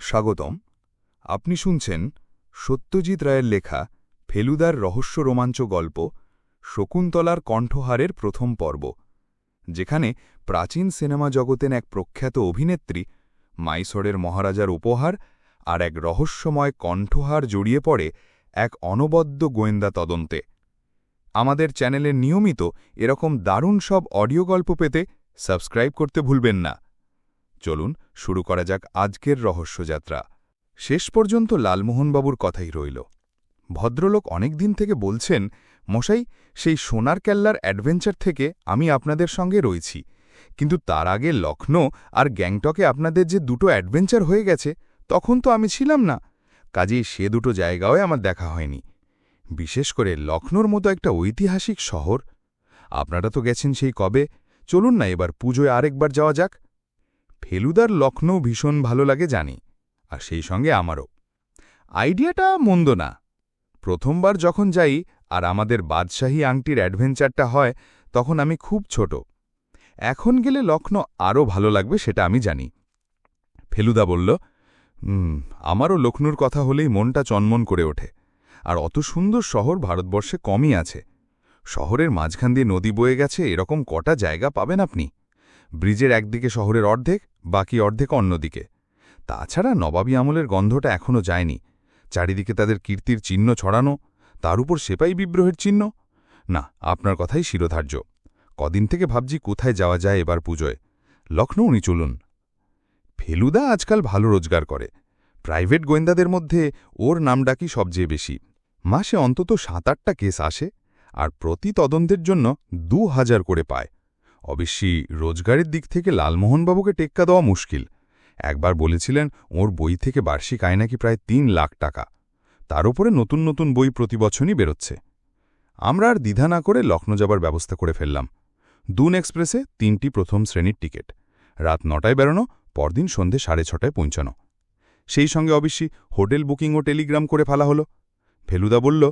স্বাগতম। আপনি শুনছেন সত্যজিৎ রায়ের লেখা ফেলুদার রহস্য রোমাঞ্চ গল্প শকুন্তলার কণ্ঠহারের প্রথম পর্ব, যেখানে প্রাচীন সিনেমা জগতের এক প্রখ্যাত অভিনেত্রী মাইসরের মহারাজার উপহার আর এক রহস্যময় কণ্ঠহার জড়িয়ে পড়ে এক অনবদ্য গোয়েন্দা তদন্তে। আমাদের চ্যানেলে নিয়মিত এরকম দারুণ সব অডিও গল্প পেতে সাবস্ক্রাইব করতে ভুলবেন না। চলুন শুরু করা যাক আজকের রহস্যযাত্রা। শেষ পর্যন্ত লালমোহনবাবুর কথাই রইল। ভদ্রলোক অনেক দিন থেকে বলছেন, মশাই, সেই সোনার কেল্লার অ্যাডভেঞ্চার থেকে আমি আপনাদের সঙ্গে রয়েছি। কিন্তু তার আগে লখনৌ আর গ্যাংটকে আপনাদের যে দুটো অ্যাডভেঞ্চার হয়ে গেছে, তখন তো আমি ছিলাম না। কাজেই সে দুটো জায়গাও আমার দেখা হয়নি। বিশেষ করে লখনৌর মতো একটা ঐতিহাসিক শহর। আপনারা তো গেছেন সেই কবে। চলুন না এবার পুজোয় আরেকবার যাওয়া যাক। ফেলুদার লখনৌ ভীষণ ভালো লাগে জানি আর সেই সঙ্গে আমারও। আইডিয়াটা মন্দ না। প্রথমবার যখন যাই আর আমাদের বাদশাহী আংটির অ্যাডভেঞ্চারটা হয় তখন আমি খুব ছোট। এখন গেলে লখনৌ আরও ভালো লাগবে সেটা আমি জানি। ফেলুদা বলল "হুম, আমারও লখনৌর কথা হলেই মনটা চনমন করে ওঠে আর অত সুন্দর শহর ভারতবর্ষে কমই আছে। শহরের মাঝখান দিয়ে নদী বয়ে গেছে এরকম কটা জায়গা পাবেন আপনি? ব্রিজের একদিকে শহরের অর্ধেক, বাকি অর্ধেক অন্যদিকে। তাছাড়া নবাবী আমলের গন্ধটা এখনও যায়নি। চারিদিকে তাদের কীর্তির চিহ্ন ছড়ানো, তার উপর সেপাই বিদ্রোহের চিহ্ন? না, আপনার কথাই শিরোধার্য। কদিন থেকে ভাবছি কোথায় যাওয়া যায় এবার পুজোয়। লখনৌ উনি চলুন। ফেলুদা আজকাল ভালো রোজগার করে। প্রাইভেট গোয়েন্দাদের মধ্যে ওর নাম ডাকি সবচেয়ে বেশি। মাসে অন্তত সাত আটটা কেস আসে, আর প্রতি তদন্তের জন্য দু হাজার করে পায়। অবশ্যই রোজগারের দিক থেকে লালমোহনবাবুকে টেক্কা দেওয়া মুশকিল। একবার বলেছিলেন, ওর বই থেকে বার্ষিক আয় নাকি প্রায় তিন লাখ টাকা। তার উপরে নতুন নতুন বই প্রতি বছরই বেরোচ্ছে। আমরা আর দ্বিধা না করে লখনৌ যাবার ব্যবস্থা করে ফেললাম। দুন এক্সপ্রেসে তিনটি প্রথম শ্রেণির টিকিট। রাত নটায় বেরোনো, পরদিন সন্ধে সাড়ে ছটায় পৌঁছানো। সেই সঙ্গে অবশ্যই হোটেল বুকিং ও টেলিগ্রাম করে ফেলা হলো। ফেলুদা বলল,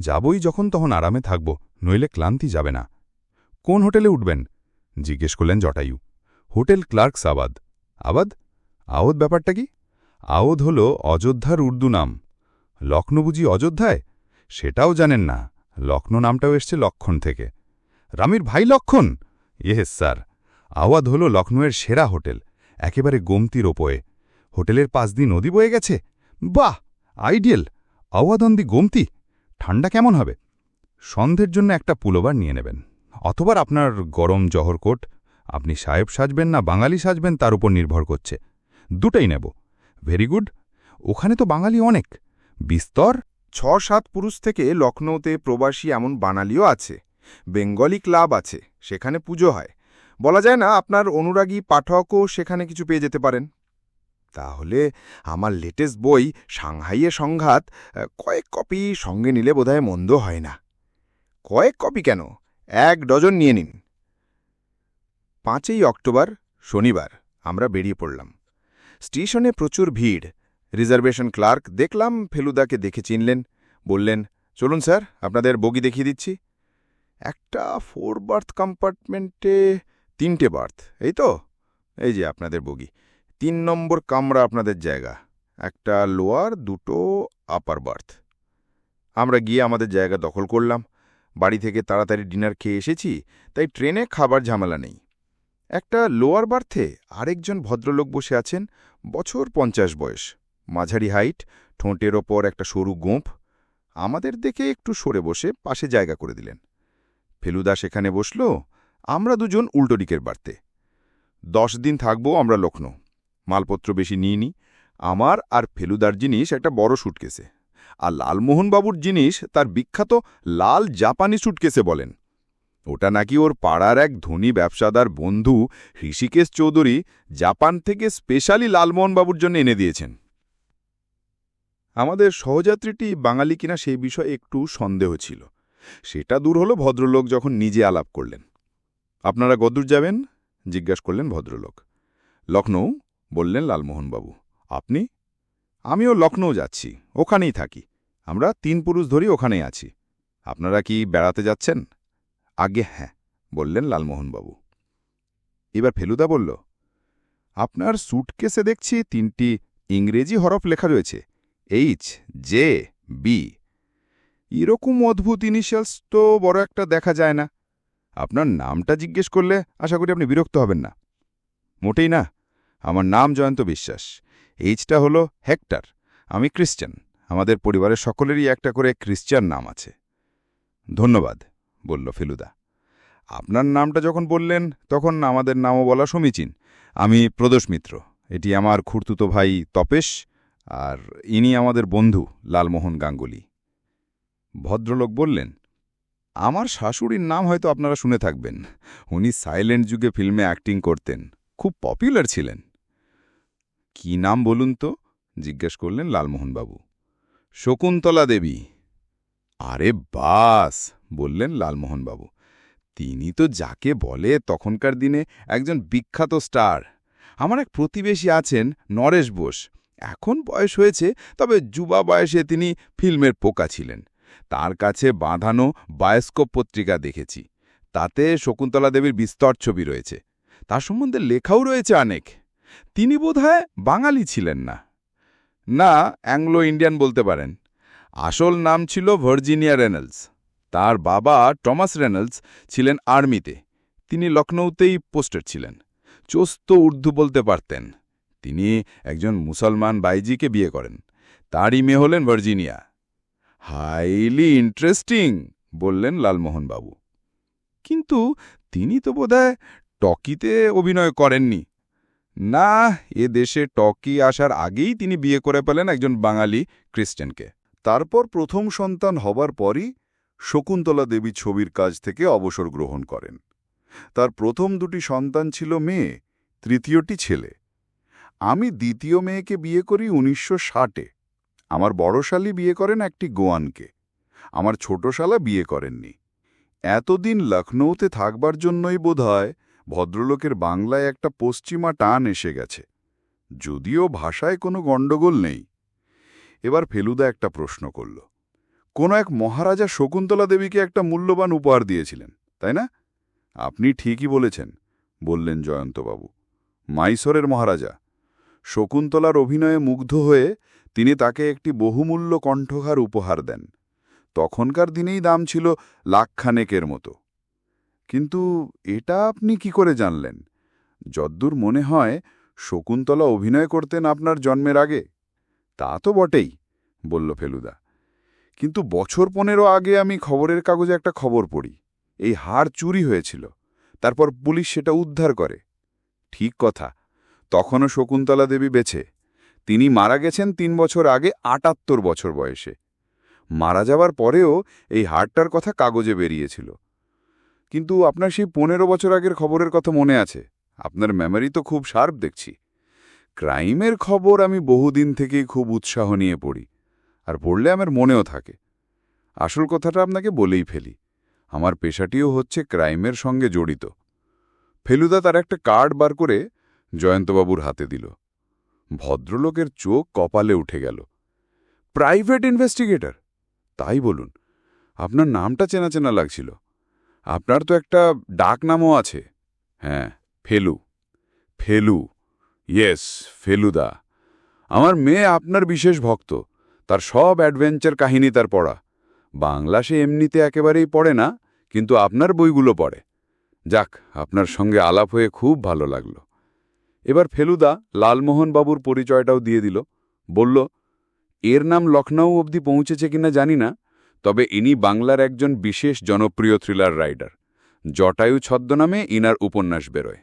যাবই যখন তখন আরামে থাকব, নইলে ক্লান্তি যাবে না। কোন হোটেলে উঠবেন? জিজ্ঞেস করলেন জটায়ু। হোটেল ক্লার্কস আবাদ আবাদ? আওধ ব্যাপারটা কি? আওধ হল অযোধ্যার উর্দু নাম। লক্ষ্ণৌ বুঝি অযোধ্যায়? সেটাও জানেন না। লক্ষ্ণৌ নামটাও এসছে লক্ষণ থেকে। রামির ভাই লক্ষণ? Yes, sir. আওয়াদ হল লক্ষ্ণৌয়ের সেরা হোটেল, একেবারে গোমতির ওপোয়ে। হোটেলের পাশ দিয়ে নদী বয়ে গেছে? বাহ! আইডিয়াল। দি গোমতি? ঠান্ডা কেমন হবে? সন্ধের জন্য একটা পুলোবার নিয়ে নেবেন। অথবা আপনার গরম জহরকোট আপনি সাহেব সাজবেন না বাঙালি সাজবেন তার উপর নির্ভর করছে। দুটাই নেব। Very good. ওখানে তো বাঙালি অনেক। বিস্তর। ছ সাত পুরুষ থেকে লখনৌতে প্রবাসী এমন বাঙালিও আছে। বেঙ্গলি ক্লাব আছে, সেখানে পুজো হয়। বলা যায় না আপনার অনুরাগী পাঠকও সেখানে কিছু পেয়ে যেতে পারেন। তাহলে আমার লেটেস্ট বই, সাংহাইয়ে সংঘাত কয়েক কপি সঙ্গে নিলে বোধহয় মন্দ হয় না। কয়েক কপি কেন? এক ডজন নিয়ে নিন। পাঁচই অক্টোবর, শনিবার, আমরা বেরিয়ে পড়লাম। স্টেশনে প্রচুর ভিড়। রিজার্ভেশন ক্লার্ক দেখলাম, ফেলুদাকে দেখে চিনলেন। বললেন, চলুন স্যার, আপনাদের বগি দেখিয়ে দিচ্ছি। একটা ফোর বার্থ কম্পার্টমেন্টে তিনটে বার্থ, এই তো? এই যে আপনাদের বগি। তিন নম্বর কামরা আপনাদের জায়গা। একটা লোয়ার, দুটো আপার বার্থ। আমরা গিয়ে আমাদের জায়গা দখল করলাম। বাড়ি থেকে তাড়াতাড়ি ডিনার খেয়ে এসেছি, তাই ট্রেনে খাবার ঝামেলা নেই। একটা লোয়ার বার্থে আরেকজন ভদ্রলোক বসে আছেন, বছর পঞ্চাশ বয়স। মাঝারি হাইট, ঠোঁটের ওপর একটা সরু গোঁফ। আমাদের দেখে একটু সরে বসে পাশে জায়গা করে দিলেন। ফেলুদা সেখানে বসল, আমরা দুজন উল্টো দিকের বাড়তে দশ দিন থাকব আমরা লখনৌ মালপত্র বেশি নিইনি। আমার আর ফেলুদার জিনিস একটা বড় সুটকেসে আর লালমোহনবাবুর জিনিস তার বিখ্যাত লাল জাপানি সুটকেসে বলেন। ওটা নাকি ওর পাড়ার এক ধনী ব্যবসাদার বন্ধু ঋষিকেশ চৌধুরী জাপান থেকে স্পেশালি লালমোহনবাবুর জন্য এনে দিয়েছেন। আমাদের সহযাত্রীটি বাঙালি কিনা সেই বিষয়ে একটু সন্দেহ ছিল। সেটা দূর হলো ভদ্রলোক যখন নিজে আলাপ করলেন। আপনারা গদূর যাবেন? জিজ্ঞাস করলেন ভদ্রলোক। লখনৌ বললেন, লালমোহনবাবু, আপনি আমিও লখনৌ যাচ্ছি, ওখানেই থাকি। আমরা তিন পুরুষ ধরি ওখানেই আছি। আপনারা কি বেড়াতে যাচ্ছেন? আগে হ্যাঁ বললেন লালমোহনবাবু। এবার ফেলুদা বলল, আপনার স্যুটকেসে দেখছি তিনটি ইংরেজি হরফ লেখা রয়েছে এইচ জে বি এরকম অদ্ভুত ইনিশিয়ালস তো বড় একটা দেখা যায় না। আপনার নামটা জিজ্ঞেস করলে আশা করি আপনি বিরক্ত হবেন না। মোটেই না, আমার নাম জয়ন্ত বিশ্বাস। এইচটা হলো হেক্টর। আমি খ্রিস্টান আমাদের পরিবারের সকলেরই একটা করে খ্রিস্টান নাম আছে। ধন্যবাদ, বলল ফেলুদা। আপনার নামটা যখন বললেন, তখন আমাদের নামও বলা সমীচীন। আমি প্রদোষ মিত্র। এটি আমার খুড়তুতো ভাই তপেশ আর ইনি আমাদের বন্ধু লালমোহন গাঙ্গুলি। ভদ্রলোক বললেন, আমার শাশুড়ির নাম হয়তো আপনারা শুনে থাকবেন। উনি সাইলেন্ট যুগে ফিল্মে অ্যাক্টিং করতেন। খুব পপুলার ছিলেন। কি নাম বলুন তো? জিজ্ঞেস করলেন লালমোহনবাবু। শকুন্তলা দেবী। আরে বাস, বললেন লালমোহনবাবু। তিনি তো যাকে বলে তখনকার দিনে একজন বিখ্যাত স্টার। আমার এক প্রতিবেশী আছেন নরেশ বোস। এখন বয়স হয়েছে, তবে যুবা বয়সে তিনি ফিল্মের পোকা ছিলেন। তার কাছে বাঁধানো বায়োস্কোপ পত্রিকা দেখেছি। তাতে শকুন্তলা দেবীর বিস্তর ছবি রয়েছে। তার সম্বন্ধে লেখাও রয়েছে অনেক। তিনি বোধহয় বাঙালি ছিলেন না। না অ্যাংলো ইন্ডিয়ান বলতে পারেন। আসল নাম ছিল ভার্জিনিয়া রেনল্ডস। তার বাবা টমাস রেনল্ডস ছিলেন আর্মিতে। তিনি লখনৌতেই পোস্টেড ছিলেন। চোস্ত উর্দু বলতে পারতেন। তিনি একজন মুসলমান বাইজিকে বিয়ে করেন। তারই মেয়ে হলেন ভার্জিনিয়া। হাইলি ইন্টারেস্টিং, বললেন লালমোহনবাবু। কিন্তু তিনি তো বোধহয় টকিতে অভিনয় করেননি। না, এ দেশে টকি আসার আগেই তিনি বিয়ে করে পেলেন একজন বাঙালি খ্রিস্টানকে। তারপর প্রথম সন্তান হবার পরই শকুন্তলা দেবী ছবির কাজ থেকে অবসর গ্রহণ করেন। তার প্রথম দুটি সন্তান ছিল মেয়ে, তৃতীয়টি ছেলে। আমি দ্বিতীয় মেয়েকে বিয়ে করি উনিশশো ষাটে। আমার বড় শালি বিয়ে করেন একটি গোয়ানকে। আমার ছোটশালা বিয়ে করেননি। এতদিন লখনৌতে থাকবার জন্যই বোধহয় ভদ্রলোকের বাংলায় একটা পশ্চিমা টান এসে গেছে। যদিও ভাষায় কোনো গণ্ডগোল নেই। এবার ফেলুদা একটা প্রশ্ন করল। কোন এক মহারাজা শকুন্তলা দেবীকে একটা মূল্যবান উপহার দিয়েছিলেন, তাই না? আপনি ঠিকই বলেছেন, বললেন জয়ন্তবাবু। মাইসরের মহারাজা। শকুন্তলার অভিনয়ে মুগ্ধ হয়ে তিনি তাকে একটি বহুমূল্য কণ্ঠহার উপহার দেন। তখনকার দিনেই দাম ছিল লাখখানেকের মতো। কিন্তু এটা আপনি কি করে জানলেন? যদ্দূর মনে হয়, শকুন্তলা অভিনয় করতেন আপনার জন্মের আগে। তা তো বটেই, বলল ফেলুদা। কিন্তু বছর পনেরো আগে আমি খবরের কাগজে একটা খবর পড়ি। এই হার চুরি হয়েছিল, তারপর পুলিশ সেটা উদ্ধার করে। ঠিক কথা, তখনও শকুন্তলা দেবী বেছে তিনি মারা গেছেন তিন বছর আগে, আটাত্তর বছর বয়সে। মারা যাবার পরেও এই হারটার কথা কাগজে বেরিয়েছিল। কিন্তু আপনার সেই পনেরো বছর আগের খবরের কথা মনে আছে। আপনার মেমরি তো খুব শার্প দেখছি। ক্রাইমের খবর আমি বহুদিন থেকেই খুব উৎসাহ নিয়ে পড়ি, আর পড়লে আমার মনেও থাকে। আসল কথাটা আপনাকে বলেই ফেলি, আমার পেশাটিও হচ্ছে ক্রাইমের সঙ্গে জড়িত। ফেলুদা তার একটা কার্ড বার করে জয়ন্তবাবুর হাতে দিল। ভদ্রলোকের চোখ কপালে উঠে গেল। Private investigator? তাই বলুন, আপনার নামটা চেনা চেনা লাগছিল। আপনার তো একটা ডাক নামও আছে। হ্যাঁ ফেলু। ফেলু। ইয়েস, ফেলুদা। আমার মেয়ে আপনার বিশেষ ভক্ত। তার সব অ্যাডভেঞ্চার কাহিনী তার পড়া। বাংলা সে এমনিতে একেবারেই পড়ে না, কিন্তু আপনার বইগুলো পড়ে। যাক, আপনার সঙ্গে আলাপ হয়ে খুব ভালো লাগল। এবার ফেলুদা লালমোহন বাবুর পরিচয়টাও দিয়ে দিল। বলল, এর নাম লখনৌ অবধি পৌঁছেছে কিনা জানি না তবে ইনি বাংলার একজন বিশেষ জনপ্রিয় থ্রিলার রাইডার। জটায়ু ছদ্মনামে ইনার উপন্যাস বেরোয়।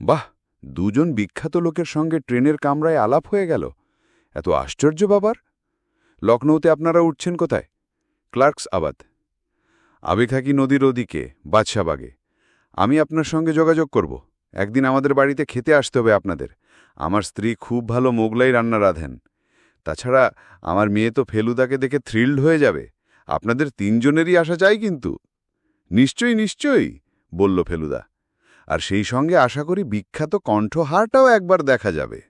বাহ, দুজন বিখ্যাত লোকের সঙ্গে ট্রেনের কামরায় আলাপ হয়ে গেল। এত আশ্চর্য বাবার লখনৌতে আপনারা উঠছেন কোথায়? ক্লার্কস আবাদ। আবেখাকি নদীর ওদিকে বাদশাবাগে আমি আপনার সঙ্গে যোগাযোগ করব। একদিন আমাদের বাড়িতে খেতে আসতে হবে আপনাদের। আমার স্ত্রী খুব ভালো মোগলাই রান্না রাঁধেন তাছাড়া আমার মেয়ে তো ফেলুদাকে দেখে থ্রিল্ড হয়ে যাবে। আপনাদের তিনজনেরই আসা চাই কিন্তু। নিশ্চয়ই নিশ্চয়ই, বলল ফেলুদা। আর সেই সঙ্গে আশা করি বিখ্যাত কণ্ঠহারটাও একবার দেখা যাবে।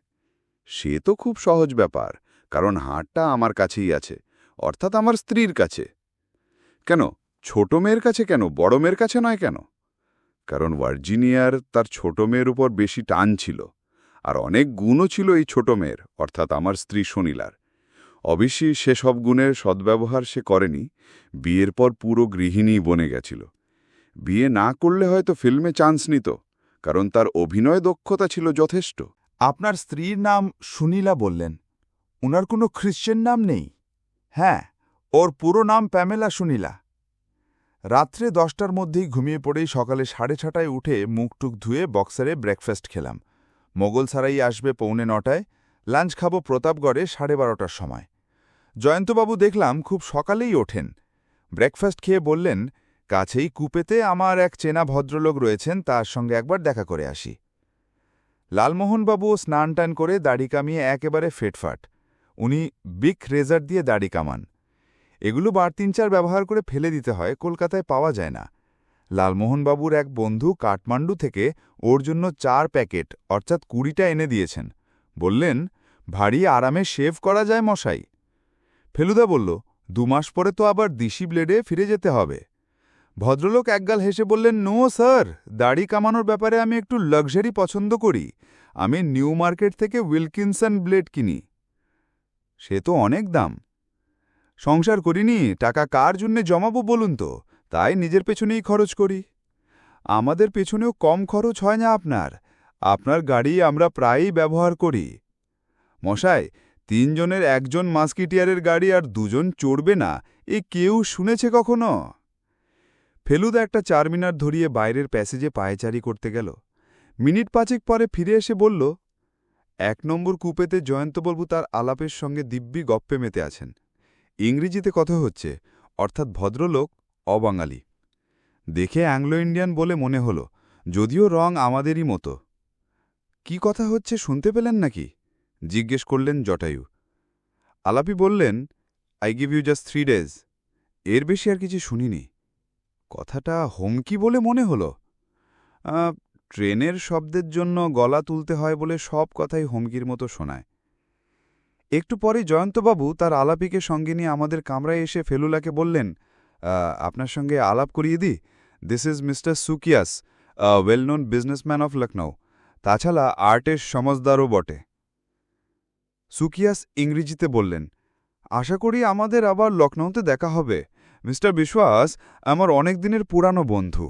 সে তো খুব সহজ ব্যাপার, কারণ হারটা আমার কাছেই আছে, অর্থাৎ আমার স্ত্রীর কাছে। কেন, ছোট মেয়ের কাছে কেন, বড় মেয়ের কাছে নয় কেন? কারণ ভার্জিনিয়ার তার ছোট মেয়ের উপর বেশি টান ছিল, আর অনেক গুণও ছিল এই ছোট মেয়ের, অর্থাৎ আমার স্ত্রী সনীলার অবশ্যই সেসব গুণের সদ্ব্যবহার সে করেনি, বিয়ের পর পুরো গৃহিণী বনে গেছিল। বিয়ে না করলে হয়তো ফিল্মে চান্স নিত, কারণ তার অভিনয় দক্ষতা ছিল যথেষ্ট। আপনার স্ত্রীর নাম সুনীলা বললেন। ওনার কোনো খ্রিশ্চান নাম নেই? হ্যাঁ ওর পুরো নাম প্যামেলা সুনীলা। রাত্রে দশটার মধ্যেই ঘুমিয়ে পড়েই সকালে সাড়ে ছটায় উঠে মুখটুক ধুয়ে বক্সারে ব্রেকফাস্ট খেলাম। মোগল সারাই আসবে পৌনে নটায়, লাঞ্চ খাব প্রতাপগড়ে সাড়ে বারোটার সময়। জয়ন্তবাবু দেখলাম খুব সকালেই ওঠেন। ব্রেকফাস্ট খেয়ে বললেন, কাছেই কুপেতে আমার এক চেনা ভদ্রলোক রয়েছেন, তার সঙ্গে একবার দেখা করে আসি। লালমোহনবাবুও স্নান টান করে দাড়ি কামিয়ে একেবারে ফেটফাট। উনি বিগ রেজার দিয়ে দাড়ি কামান। এগুলো বার তিন চার ব্যবহার করে ফেলে দিতে হয়, কলকাতায় পাওয়া যায় না। লালমোহনবাবুর এক বন্ধু কাঠমান্ডু থেকে ওর জন্য চার প্যাকেট, অর্থাৎ কুড়িটা এনে দিয়েছেন। বললেন, ভারী আরামে শেভ করা যায় মশাই। ফেলুদা বলল, দু মাস পরে তো আবার দিশি ব্লেডে ফিরে যেতে হবে। ভদ্রলোক একগাল হেসে বললেন, নো স্যার, দাড়ি কামানোর ব্যাপারে আমি একটু লাক্সারি পছন্দ করি। আমি নিউ মার্কেট থেকে উইলকিনসন ব্লেড কিনি। সে তো অনেক দাম। সংসার করিনি, টাকা কার জন্যে জমাবো বলুন তো? তাই নিজের পেছনেই খরচ করি। আমাদের পেছনেও কম খরচ হয় না আপনার। আপনার গাড়ি আমরা প্রায়ই ব্যবহার করি। মশাই তিনজনের একজন মাস্কিটিয়ারের গাড়ি আর দুজন চড়বে না, এ কেউ শুনেছে কখনো? ফেলুদা একটা চারমিনার ধরিয়ে বাইরের প্যাসেজে পায়েচারি করতে গেল। মিনিট পাঁচেক পরে ফিরে এসে বলল, এক নম্বর কূপেতে জয়ন্তবাবু তার আলাপের সঙ্গে দিব্যি গপ্পে মেতে আছেন। ইংরেজিতে কথা হচ্ছে, অর্থাৎ ভদ্রলোক অবাঙালি। দেখে অ্যাংলো ইন্ডিয়ান বলে মনে হল, যদিও রং আমাদেরই মতো। কি কথা হচ্ছে শুনতে পেলেন নাকি? জিজ্ঞেস করলেন জটায়ু। আলাপি বললেন I give you just three days এর বেশি আর কিছু শুনিনি। কথাটা হুমকি বলে মনে হল। ট্রেনের শব্দের জন্য গলা তুলতে হয় বলে সব কথাই হুমকির মতো শোনায়। একটু পরে জয়ন্তবাবু তার আলাপিকে সঙ্গে নিয়ে আমাদের কামরায় এসে ফেলুলাকে বললেন আপনার সঙ্গে আলাপ করিয়ে দিই। This is mister Sukias well known businessman of Lucknow তাছাড়া আর্টের সমজদারও বটে। সুকিয়াস ইংরেজিতে বললেন, আশা করি আমাদের আবার লখনৌতে দেখা হবে। মিস্টার বিশ্বাস আমার অনেক দিনের পুরানো বন্ধু।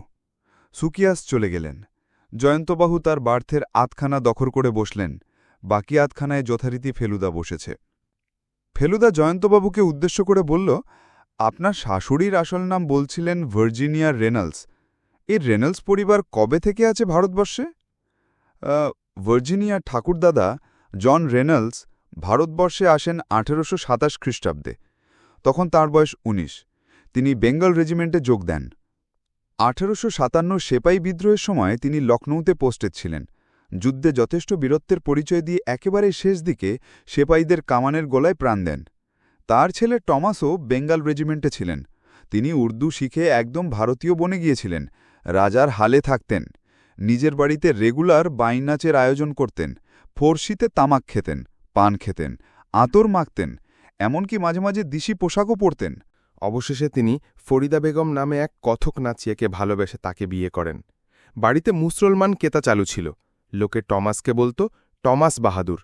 সুকিয়াস চলে গেলেন। জয়ন্তবাহু তার বার্থের আতখানা দখল করে বসলেন। বাকি আতখানায় যথারীতি ফেলুদা বসেছে। ফেলুদা জয়ন্তবাবুকে উদ্দেশ্য করে বলল, আপনার শাশুড়ির আসল নাম বলছিলেন ভার্জিনিয়া রেনাল্স। এই রেনাল্স পরিবার কবে থেকে আছে ভারতবর্ষে? ভার্জিনিয়া ঠাকুরদাদা জন রেনাল্স ভারতবর্ষে আসেন আঠেরোশো সাতাশ খ্রিস্টাব্দে। তখন তার বয়স ১৯ তিনি বেঙ্গল রেজিমেন্টে যোগ দেন। আঠেরোশো সাতান্ন সেপাই বিদ্রোহের সময় তিনি লখনৌতে পোস্টেড ছিলেন। যুদ্ধে যথেষ্ট বীরত্বের পরিচয় দিয়ে একেবারে শেষ দিকে সেপাইদের কামানের গলায় প্রাণ দেন। তার ছেলে টমাসও বেঙ্গল রেজিমেন্টে ছিলেন। তিনি উর্দু শিখে একদম ভারতীয় বনে গিয়েছিলেন। রাজার হালে থাকতেন। নিজের বাড়িতে রেগুলার বাইন নাচের আয়োজন করতেন। ফোরশিতে তামাক খেতেন। পান খেতেন, আতর মাখতেন, এমনকি মাঝে মাঝে দিশি পোশাকও পরতেন। অবশেষে তিনি ফরিদা বেগম নামে এক কথক নাচিয়াকে ভালোবেসে তাকে বিয়ে করেন। বাড়িতে মুসলমান কেতা চালু ছিল। লোকে টমাসকে বলতো টমাস বাহাদুর।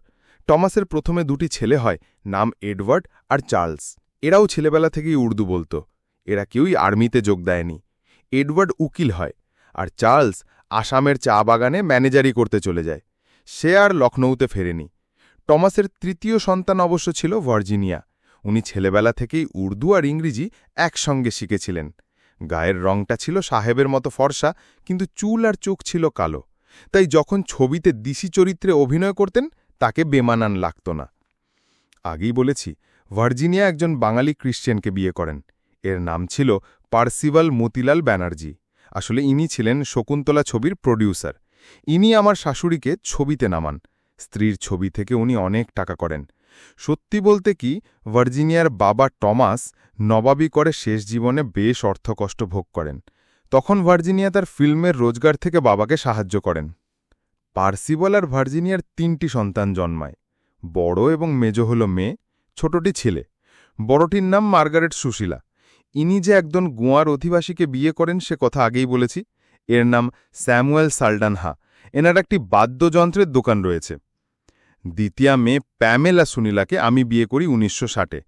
টমাসের প্রথমে দুটি ছেলে হয়, নাম এডওয়ার্ড আর চার্লস। এরাও ছেলেবেলা থেকেই উর্দু বলতো। এরা কেউই আর্মিতে যোগ দেয়নি। এডওয়ার্ড উকিল হয় আর চার্লস আসামের চা বাগানে ম্যানেজারি করতে চলে যায়। সে আর লখনৌতে ফেরেনি। টমাসের তৃতীয় সন্তান অবশ্য ছিল ভার্জিনিয়া। উনি ছেলেবেলা থেকেই উর্দু আর ইংরেজি একসঙ্গে শিখেছিলেন। গায়ের রংটা ছিল সাহেবের মতো ফর্সা, কিন্তু চুল আর চোখ ছিল কালো। তাই যখন ছবিতে দিশি চরিত্রে অভিনয় করতেন, তাকে বেমানান লাগত না। আগেই বলেছি, ভার্জিনিয়া একজন বাঙালি ক্রিশ্চিয়ানকে বিয়ে করেন। এর নাম ছিল পার্সিভাল মতিলাল ব্যানার্জি। আসলে ইনি ছিলেন শকুন্তলা ছবির প্রডিউসার। ইনি আমার শাশুড়িকে ছবিতে নামান। স্ত্রীর ছবি থেকে উনি অনেক টাকা করেন। সত্যি বলতে কি, ভার্জিনিয়ার বাবা টমাস নবাবি করে শেষ জীবনে বেশ অর্থকষ্ট ভোগ করেন। তখন ভার্জিনিয়া তার ফিল্মের রোজগার থেকে বাবাকে সাহায্য করেন। পার্সিবল আর ভার্জিনিয়ার তিনটি সন্তান জন্মায়। বড় এবং মেজ হল মেয়ে, ছোটটি ছেলে। বড়টির নাম মার্গারেট সুশীলা। ইনি যে একজন গোয়ার অধিবাসীকে বিয়ে করেন সে কথা আগেই বলেছি। এর নাম স্যামুয়েল সাল্ডানহা। এনার একটি বাদ্যযন্ত্রের দোকান রয়েছে। দ্বিতীয়া মেয়ে প্যামেলা সুনীলাকে আমি বিয়ে করি উনিশশো ষাটে।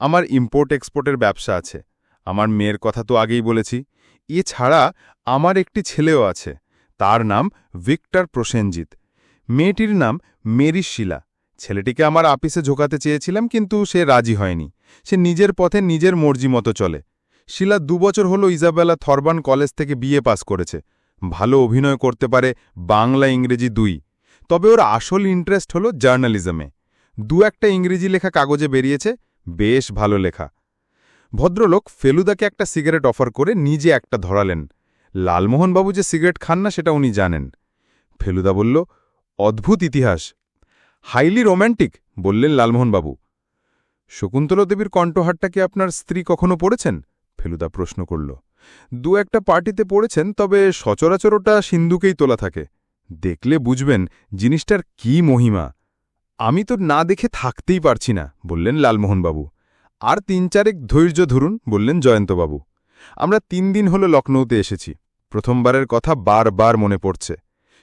আমার ইম্পোর্ট এক্সপোর্টের ব্যবসা আছে। আমার মেয়ের কথা তো আগেই বলেছি। এছাড়া আমার একটি ছেলেও আছে। তার নাম ভিক্টর প্রসেনজিৎ। মেয়েটির নাম মেরি শিলা। ছেলেটিকে আমার আপিসে ঝোকাতে চেয়েছিলাম, কিন্তু সে রাজি হয়নি। সে নিজের পথে নিজের মর্জি মতো চলে। শিলা দুবছর হলো ইজাবেলা থরবান কলেজ থেকে বিএ পাস করেছে। ভালো অভিনয় করতে পারে বাংলা ইংরেজি দুই। তবে ওর আসল ইন্টারেস্ট হলো জার্নালিজমে দু একটা ইংরেজি লেখা কাগজে বেরিয়েছে, বেশ ভালো লেখা। ভদ্রলোক ফেলুদাকে একটা সিগারেট অফার করে নিজে একটা ধরালেন। লালমোহনবাবু যে সিগারেট খান না, সেটা উনি জানেন। ফেলুদা বলল, অদ্ভুত ইতিহাস। হাইলি রোম্যান্টিক বললেন লালমোহনবাবু। শকুন্তলা দেবীর কণ্ঠহারটা কি আপনার স্ত্রী কখনো পড়েছেন? ফেলুদা প্রশ্ন করল। দু একটা পার্টিতে পড়েছেন, তবে সচরাচর ওটা সিন্ধুকেই তোলা থাকে। দেখলে বুঝবেন জিনিসটার কি মহিমা। আমি তো না দেখে থাকতেই পারছি না, বললেন লালমোহনবাবু। আর তিন চারেক ধৈর্য ধরুন, বললেন জয়ন্তবাবু। আমরা তিন দিন হলো লখনৌতে এসেছি। প্রথমবারের কথা বারবার মনে পড়ছে।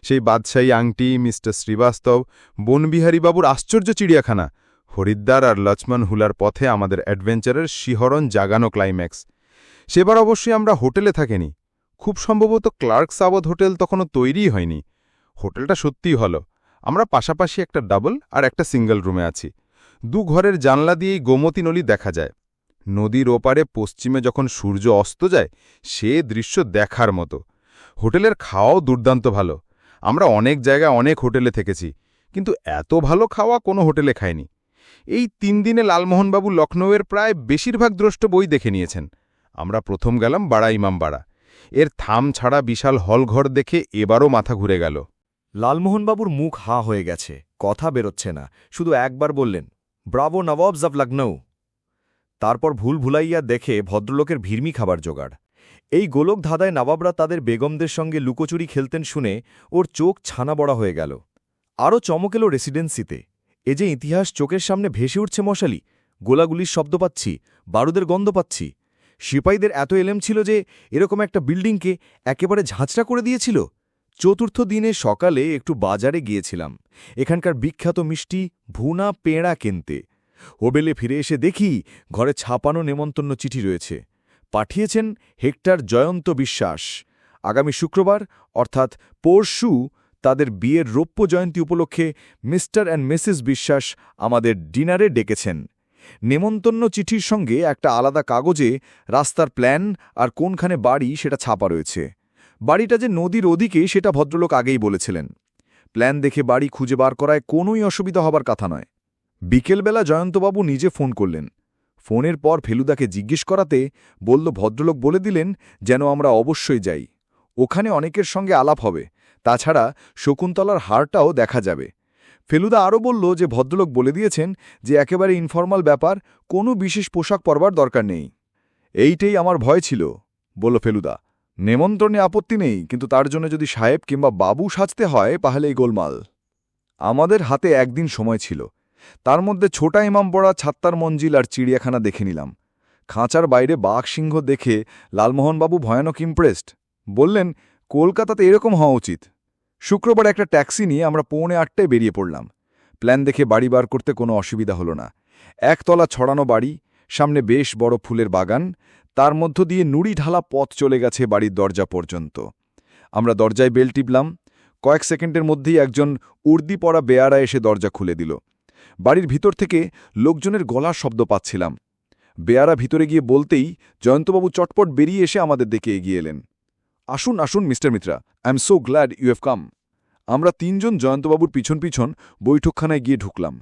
সেই বাদশাহী আংটি, মিস্টার শ্রীবাস্তব, বনবিহারীবাবুর আশ্চর্য চিড়িয়াখানা, হরিদ্বার আর লক্ষ্মণ হুলার পথে আমাদের অ্যাডভেঞ্চারের শিহরণ জাগানো ক্লাইম্যাক্স। সেবার অবশ্যই আমরা হোটেলে থাকেনি। খুব সম্ভবত ক্লার্ক সাবদ হোটেল তখনও তৈরিই হয়নি। হোটেলটা সত্যিই হলো আমরা পাশাপাশি একটা ডাবল আর একটা সিঙ্গল রুমে আছি। দু ঘরের জানলা দিয়েই গোমতী নলী দেখা যায়। নদীর ওপারে পশ্চিমে যখন সূর্য অস্ত যায়, সে দৃশ্য দেখার মতো। হোটেলের খাওয়াও দুর্দান্ত ভালো। আমরা অনেক জায়গায় অনেক হোটেলে থেকেছি, কিন্তু এত ভালো খাওয়া কোনো হোটেলে খায়নি এই তিন দিনে লালমোহনবাবু লখনৌয়ের প্রায় বেশিরভাগ দ্রষ্ট বই দেখে নিয়েছেন। আমরা প্রথম গেলাম বাড়া ইমামবাড়া। এর থাম ছাড়া বিশাল হলঘর দেখে এবারও মাথা ঘুরে গেল। লালমোহনবাবুর মুখ হাঁ হয়ে গেছে, কথা বেরোচ্ছে না, শুধু একবার বললেন, ব্রাভো নবাবস অব লখনৌ। তারপর ভুল ভুলাইয়া দেখে ভদ্রলোকের ভিড়মি খাবার জোগাড়। এই গোলক ধাঁধায় নবাবরা তাদের বেগমদের সঙ্গে লুকোচুরি খেলতেন শুনে ওর চোখ ছানা বড়া হয়ে গেল। আরও চমক এলো রেসিডেন্সিতে। এ যে ইতিহাস চোখের সামনে ভেসে উঠছে মশালি, গোলাগুলির শব্দ পাচ্ছি, বারুদের গন্ধ পাচ্ছি। সিপাহীদের এত এলেম ছিল যে, এরকম একটা বিল্ডিংকে একেবারে ঝাঁচড়া করে দিয়েছিল। চতুর্থ দিনে সকালে একটু বাজারে গিয়েছিলাম। এখানকার বিখ্যাত মিষ্টি ভুনা পেঁড়া কিনতে। হোবেলে ফিরে এসে দেখি ঘরে ছাপানো নেমন্তন্ন চিঠি রয়েছে। পাঠিয়েছেন হেক্টর জয়ন্ত বিশ্বাস। আগামী শুক্রবার, অর্থাৎ পরশু, তাদের বিয়ের রৌপ্য জয়ন্তী উপলক্ষে মিস্টার অ্যান্ড মিসেস বিশ্বাস আমাদের ডিনারে ডেকেছেন। নেমন্তন্ন চিঠির সঙ্গে একটা আলাদা কাগজে রাস্তার প্ল্যান আর কোনখানে বাড়ি সেটা ছাপা রয়েছে। বাড়িটা যে নদীর ওদিকে সেটা ভদ্রলোক আগেই বলেছিলেন। প্ল্যান দেখে বাড়ি খুঁজে বার করায় কোনোই অসুবিধা হবার কথা নয়। বিকেলবেলা জয়ন্তবাবু নিজে ফোন করলেন। ফোনের পর ফেলুদাকে জিজ্ঞেস করাতে বলল, ভদ্রলোক বলে দিলেন যেন আমরা অবশ্যই যাই। ওখানে অনেকের সঙ্গে আলাপ হবে। তাছাড়া শকুন্তলার হারটাও দেখা যাবে। ফেলুদা আরও বলল যে, ভদ্রলোক বলে দিয়েছেন যে, একেবারে ইনফর্মাল ব্যাপার, কোনো বিশেষ পোশাক পরবার দরকার নেই। এইটাই আমার ভয় ছিল, বলল ফেলুদা। নেমন্ত্রণে আপত্তি নেই, কিন্তু তার জন্য যদি সাহেব কিংবা বাবু সাজতে হয় তাহলে এই গোলমাল। আমাদের হাতে একদিন সময় ছিল। তার মধ্যে ছোটা ইমাম পড়া, ছাত্তার মঞ্জিল আর চিড়িয়াখানা দেখে নিলাম। খাঁচার বাইরে বাঘ সিংহ দেখে লালমোহনবাবু ভয়ানক ইমপ্রেসড বললেন, কলকাতাতে এরকম হওয়া উচিত। শুক্রবার একটা ট্যাক্সি নিয়ে আমরা পৌনে আটটায় বেরিয়ে পড়লাম। প্ল্যান দেখে বাড়ি বার করতে কোনো অসুবিধা হলো না। একতলা ছড়ানো বাড়ি, সামনে বেশ বড় ফুলের বাগান তার মধ্য দিয়ে নুড়ি ঢালা পথ চলে গেছে বাড়ির দরজা পর্যন্ত। আমরা দরজায় বেল টিপলাম। কয়েক সেকেন্ডের মধ্যেই একজন উর্দি পড়া বেয়ারা এসে দরজা খুলে দিল। বাড়ির ভিতর থেকে লোকজনের গলার শব্দ পাচ্ছিলাম। বেয়ারা ভিতরে গিয়ে বলতেই জয়ন্তবাবু চটপট বেরিয়ে এসে আমাদের দিকে এগিয়ে এলেন। আসুন আসুন, mister Mitra, I am so glad you have come. আমরা তিনজন জয়ন্তবাবুর পিছন পিছন বৈঠকখানায় গিয়ে ঢুকলাম।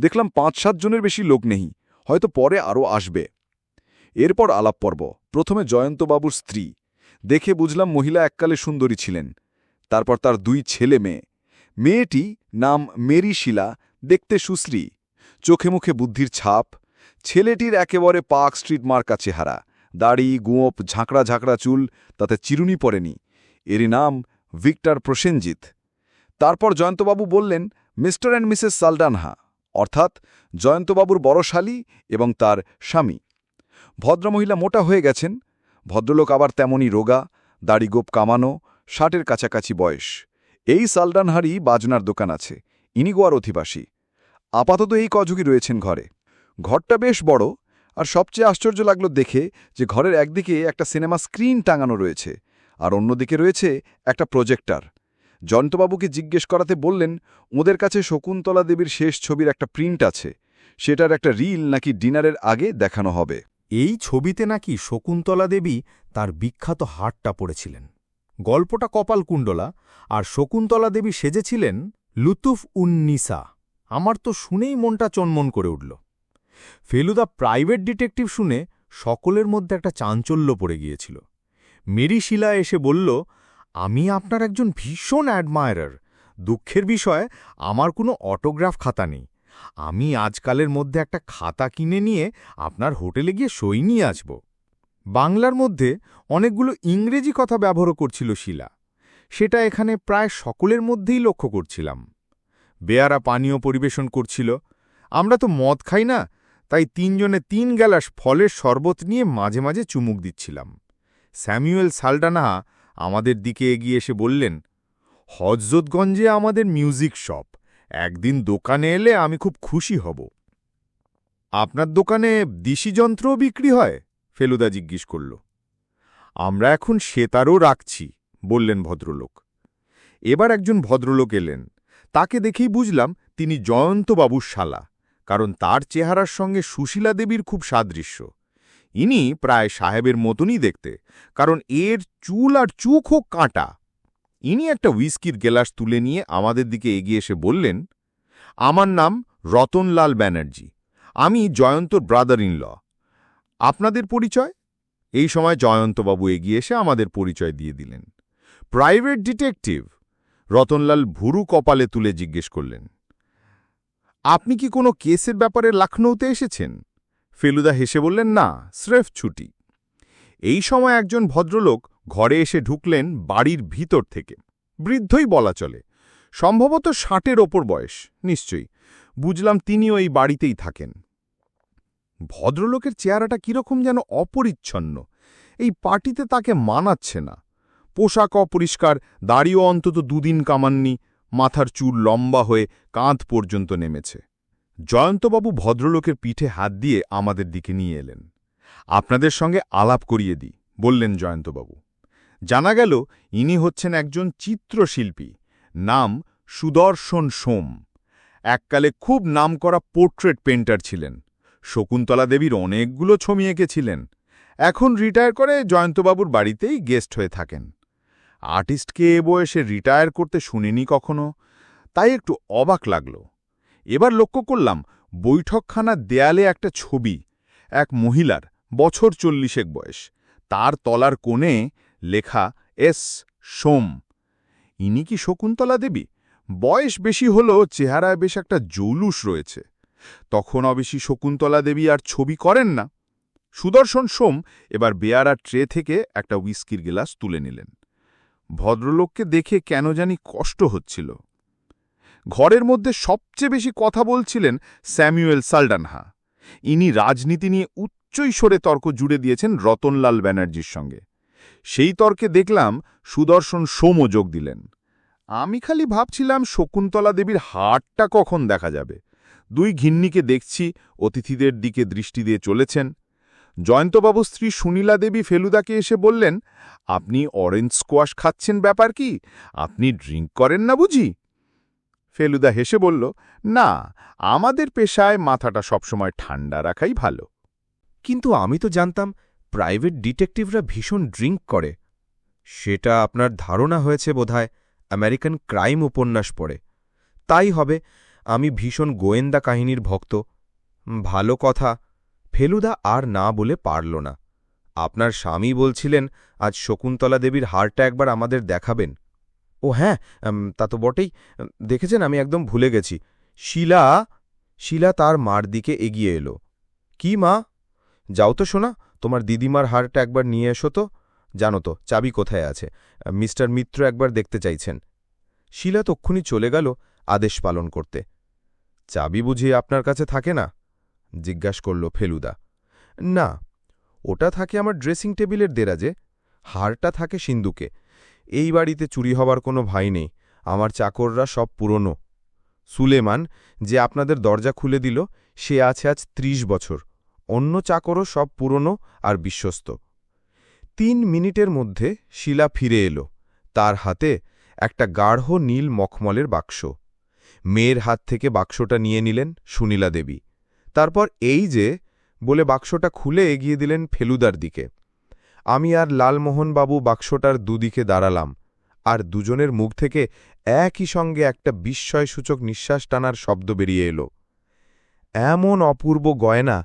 দেখলাম পাঁচ সাতজনের বেশি লোক নেই। হয়তো পরে আরও আসবে। এরপর আলাপ পর্ব প্রথমে জয়ন্তবাবুর স্ত্রী। দেখে বুঝলাম মহিলা এককালে সুন্দরী ছিলেন। তারপর তার দুই ছেলে মেয়ে। মেয়েটি নাম মেরি শিলা দেখতে সুশ্রী। চোখে মুখে বুদ্ধির ছাপ। ছেলেটির একেবারে পার্ক স্ট্রিট মার্কা চেহারা। দাড়ি গুঁয়োপ ঝাঁকড়া ঝাঁকড়া চুল, তাতে চিরুনি পড়েনি। এরই নাম ভিক্টর প্রসেনজিৎ। তারপর জয়ন্তবাবু বললেন, মিস্টার অ্যান্ড মিসেস সালডানহা অর্থাৎ জয়ন্তবাবুর বড়শালী এবং তার স্বামী। ভদ্রমহিলা মোটা হয়ে গেছেন, ভদ্রলোক আবার তেমনই রোগা, দাড়ি গোপ কামানো ষাটের কাছাকাছি বয়স। এই সালডানহারই বাজনার দোকান আছে, ইনি গোয়ার অধিবাসী। আপাতত এই কজুকি রয়েছেন ঘরে। ঘরটা বেশ বড়, আর সবচেয়ে আশ্চর্য লাগল দেখে যে ঘরের একদিকে একটা সিনেমা স্ক্রিন টাঙানো রয়েছে, আর অন্যদিকে রয়েছে একটা প্রজেক্টর। জয়ন্তবাবুকে জিজ্ঞেস করাতে বললেন, ওদের কাছে শকুন্তলা দেবীর শেষ ছবির একটা প্রিন্ট আছে, সেটার একটা রিল নাকি ডিনারের আগে দেখানো হবে। এই ছবিতে নাকি শকুন্তলা দেবী তার বিখ্যাত হাটটা পড়েছিলেন। গল্পটা কপালকুণ্ডলা আর শকুন্তলা দেবী সেজেছিলেন লুতুফ উন্নিসা আমার তো শুনেই মনটা চনমন করে উঠল। ফেলুদা প্রাইভেট ডিটেকটিভ শুনে সকলের মধ্যে একটা চাঞ্চল্য পড়ে গিয়েছিল। মেরি শিলা এসে বলল, আমি আপনার একজন ভীষণ অ্যাডমায়ারার। দুঃখের বিষয়, আমার কোনো অটোগ্রাফ খাতা নেই। আমি আজকালের মধ্যে একটা খাতা কিনে নিয়ে আপনার হোটেলে গিয়ে সই নিয়ে আসব। বাংলার মধ্যে অনেকগুলো ইংরেজি কথা ব্যবহার করছিল শিলা। সেটা এখানে প্রায় সকলের মধ্যেই লক্ষ্য করছিলাম। বেয়ারা পানীয় পরিবেশন করছিল। আমরা তো মদ খাই না, তাই তিনজনে তিন গ্যালাস ফলের শরবত নিয়ে মাঝে মাঝে চুমুক দিচ্ছিলাম। স্যামুয়েল সালডানাহা আমাদের দিকে এগিয়ে এসে বললেন, হজরতগঞ্জে আমাদের মিউজিক শপ। একদিন দোকানে এলে আমি খুব খুশি হব। আপনার দোকানে দিশি যন্ত্রও বিক্রি হয়? ফেলুদা জিজ্ঞেস করল। আমরা এখন সেতারও রাখছি, বললেন ভদ্রলোক। এবার একজন ভদ্রলোক এলেন। তাকে দেখেই বুঝলাম তিনি জয়ন্তবাবুর শালা, কারণ তার চেহারার সঙ্গে সুশীলা দেবীর খুব সাদৃশ্য। ইনি প্রায় সাহেবের মতনই দেখতে, কারণ এর চুল আর চুখও কাঁটা। ইনি একটা উইস্কির গেলাস তুলে নিয়ে আমাদের দিকে এগিয়ে এসে বললেন, আমার নাম রতনলাল ব্যানার্জি। আমি জয়ন্তর ব্রাদার ইন ল আপনাদের পরিচয়? এই সময় জয়ন্তবাবু এগিয়ে এসে আমাদের পরিচয় দিয়ে দিলেন। Private detective? রতনলাল ভুরু কপালে তুলে জিজ্ঞেস করলেন। আপনি কি কোনো কেসের ব্যাপারে লখনৌতে এসেছেন? ফেলুদা হেসে বললেন, না, স্রেফ ছুটি। এই সময় একজন ভদ্রলোক ঘরে এসে ঢুকলেন বাড়ির ভিতর থেকে। বৃদ্ধই বলা চলে। সম্ভবত ষাটের ওপর বয়স, নিশ্চয়ই। বুঝলাম তিনিও এই বাড়িতেই থাকেন। ভদ্রলোকের চেহারাটা কীরকম যেন অপরিচ্ছন্ন। এই পার্টিতে তাকে মানাচ্ছে না। পোশাক অপরিষ্কার, দাড়িও অন্তত দুদিন কামাননি, মাথার চুল লম্বা হয়ে কাঁধ পর্যন্ত নেমেছে। জয়ন্তবাবু ভদ্রলোকের পিঠে হাত দিয়ে আমাদের দিকে নিয়ে এলেন। আপনাদের সঙ্গে আলাপ করিয়ে দিই, বললেন জয়ন্তবাবু। জানা গেল, ইনি হচ্ছেন একজন চিত্রশিল্পী। নাম সুদর্শন সোম। এককালে খুব নামকরা পোর্ট্রেট পেন্টার ছিলেন। শকুন্তলা দেবীর অনেকগুলো ছবি এঁকেছিলেন। এখন রিটায়ার করে জয়ন্তবাবুর বাড়িতেই গেস্ট হয়ে থাকেন। আর্টিস্টকে এ বয়সে রিটায়ার করতে শুনিনি কখনো? তাই একটু অবাক লাগল। এবার লক্ষ্য করলাম বৈঠকখানার দেয়ালে একটা ছবি, এক মহিলার, বছর চল্লিশেক বয়স। তার তলার কোণে লেখা এস সোম। ইনি কি শকুন্তলা দেবী? বয়স বেশি হলেও চেহারায় বেশ একটা জৌলুস রয়েছে। তখন অবেশি শকুন্তলা দেবী আর ছবি করেন না। সুদর্শন সোম এবার বেয়ারা ট্রে থেকে একটা উইস্কির গ্লাস তুলে নিলেন। ভদ্রলোককে দেখে কেন জানি কষ্ট হচ্ছিল। ঘরের মধ্যে সবচেয়ে বেশি কথা বলছিলেন স্যামুয়েল সালডানহা। ইনি রাজনীতি নিয়ে উচ্চই সরে তর্ক জুড়ে দিয়েছেন রতনলাল ব্যানার্জির সঙ্গে। সেই তর্কে দেখলাম সুদর্শন সোমও যোগ দিলেন। আমি খালি ভাবছিলাম শকুন্তলা দেবীর হাটটা কখন দেখা যাবে। দুই ঘিন্নিকে দেখছি, অতিথিদের দিকে দৃষ্টি দিয়ে চলেছেন। জয়ন্তবাবু স্ত্রী সুনীলা দেবী ফেলুদাকে এসে বললেন, আপনি অরেঞ্জ স্কোয়াশ খাচ্ছেন ব্যাপার কি? আপনি ড্রিঙ্ক করেন না বুঝি? ফেলুদা হেসে বলল, না, আমাদের পেশায় মাথাটা সবসময় ঠান্ডা রাখাই ভালো। কিন্তু আমি তো জানতাম প্রাইভেট ডিটেকটিভরা ভীষণ ড্রিঙ্ক করে। সেটা আপনার ধারণা হয়েছে বোধহয়, আমেরিকান ক্রাইম উপন্যাস পড়ে। তাই হবে, আমি ভীষণ গোয়েন্দা কাহিনীর ভক্ত। ভালো কথা, ফেলুদা আর না বলে পারল না। আপনার স্বামী বলছিলেন, আজ শকুন্তলা দেবীর হারটা একবার আমাদের দেখাবেন। ও হ্যাঁ তা তো বটেই। দেখেছেন, আমি একদম ভুলে গেছি। শিলা শিলা তার মার দিকে এগিয়ে এলো। কি মা? যাও তো শোনা তোমার দিদিমার হারটা একবার নিয়ে এসো তো। জানো তো, চাবি কোথায় আছে? মিস্টার মিত্র একবার দেখতে চাইছেন। শিলা তক্ষুনি চলে গেল আদেশ পালন করতে। চাবি বুঝি আপনার কাছে থাকে না? জিজ্ঞাস করল ফেলুদা। না, ওটা থাকে আমার ড্রেসিং টেবিলের দেরাজে। হারটা থাকে সিন্দুকে এই বাড়িতে চুরি হবার কোনো ভাই নেই। আমার চাকররা সব পুরনো। সুলেমান যে আপনাদের দরজা খুলে দিল, সে আছে আজ ত্রিশ বছর। অন্য চাকরও সব পুরনো আর বিশ্বস্ত। তিন মিনিটের মধ্যে শিলা ফিরে এলো। তার হাতে একটা গাঢ় নীল মখমলের বাক্স। মেয়ের হাত থেকে বাক্সটা নিয়ে নিলেন সুনীলা দেবী। তারপর এই যে বলে বাক্সটা খুলে এগিয়ে দিলেন ফেলুদার দিকে। আমি আর লালমোহনবাবু বাক্সটার দুদিকে দাঁড়ালাম, আর দুজনের মুখ থেকে একই সঙ্গে একটা বিস্ময়সূচক নিঃশ্বাস টানার শব্দ বেরিয়ে এলো। এমন অপূর্ব গয়না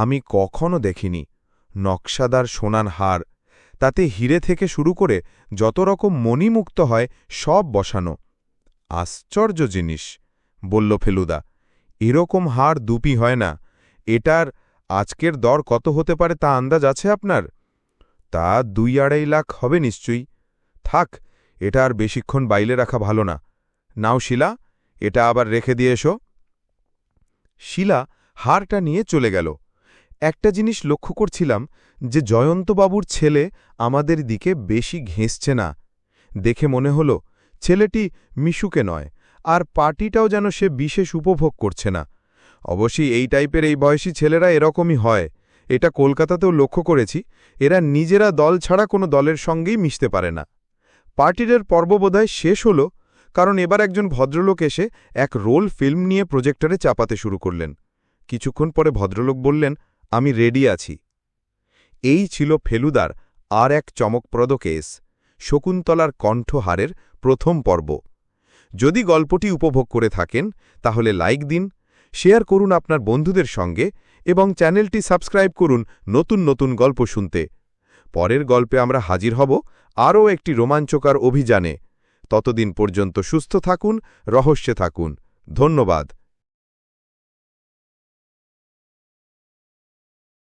আমি কখনো দেখিনি। নকশাদার সোনান হার, তাতে হিরে থেকে শুরু করে যত রকম মণিমুক্ত হয় সব বসানো। আশ্চর্য জিনিস, বলল ফেলুদা, এরকম হার দুপি হয় না। এটার আজকের দর কত হতে পারে তা আন্দাজ আছে আপনার? তা দুই আড়াই লাখ হবে নিশ্চয়ই। থাক, এটা আর বেশিক্ষণ বাইলে রাখা ভালো না। নাও শিলা, এটা আবার রেখে দিয়ে এসো। শিলা হারটা নিয়ে চলে গেল। একটা জিনিস লক্ষ্য করছিলাম যে জয়ন্তবাবুর ছেলে আমাদের দিকে বেশি ঘেঁষছে না। দেখে মনে হল, ছেলেটি মিশুকে নয়, আর পার্টিটাও যেন সে বিশেষ উপভোগ করছে না। অবশ্যই এই টাইপের এই বয়সী ছেলেরা এরকমই হয়। এটা কলকাতাতেও লক্ষ্য করেছি, এরা নিজেরা দল ছাড়া কোনো দলের সঙ্গেই মিশতে পারে না। পার্টির পর্ব বোধহয় শেষ হল কারণ এবার একজন ভদ্রলোক এসে এক রোল ফিল্ম নিয়ে প্রজেক্টরে চাপাতে শুরু করলেন। কিছুক্ষণ পরে ভদ্রলোক বললেন, আমি রেডি আছি। এই ছিল ফেলুদার আর এক চমকপ্রদ কেস, শকুন্তলার কণ্ঠহারের প্রথম পর্ব। যদি গল্পটি উপভোগ করে থাকেন, তাহলে লাইক দিন, শেয়ার করুন আপনার বন্ধুদের সঙ্গে এবং চ্যানেলটি সাবস্ক্রাইব করুন নতুন নতুন গল্প শুনতে। পরের গল্পে আমরা হাজির হব আরও একটি রোমাঞ্চকর অভিযানে। ততদিন পর্যন্ত সুস্থ থাকুন রহস্যে থাকুন। ধন্যবাদ।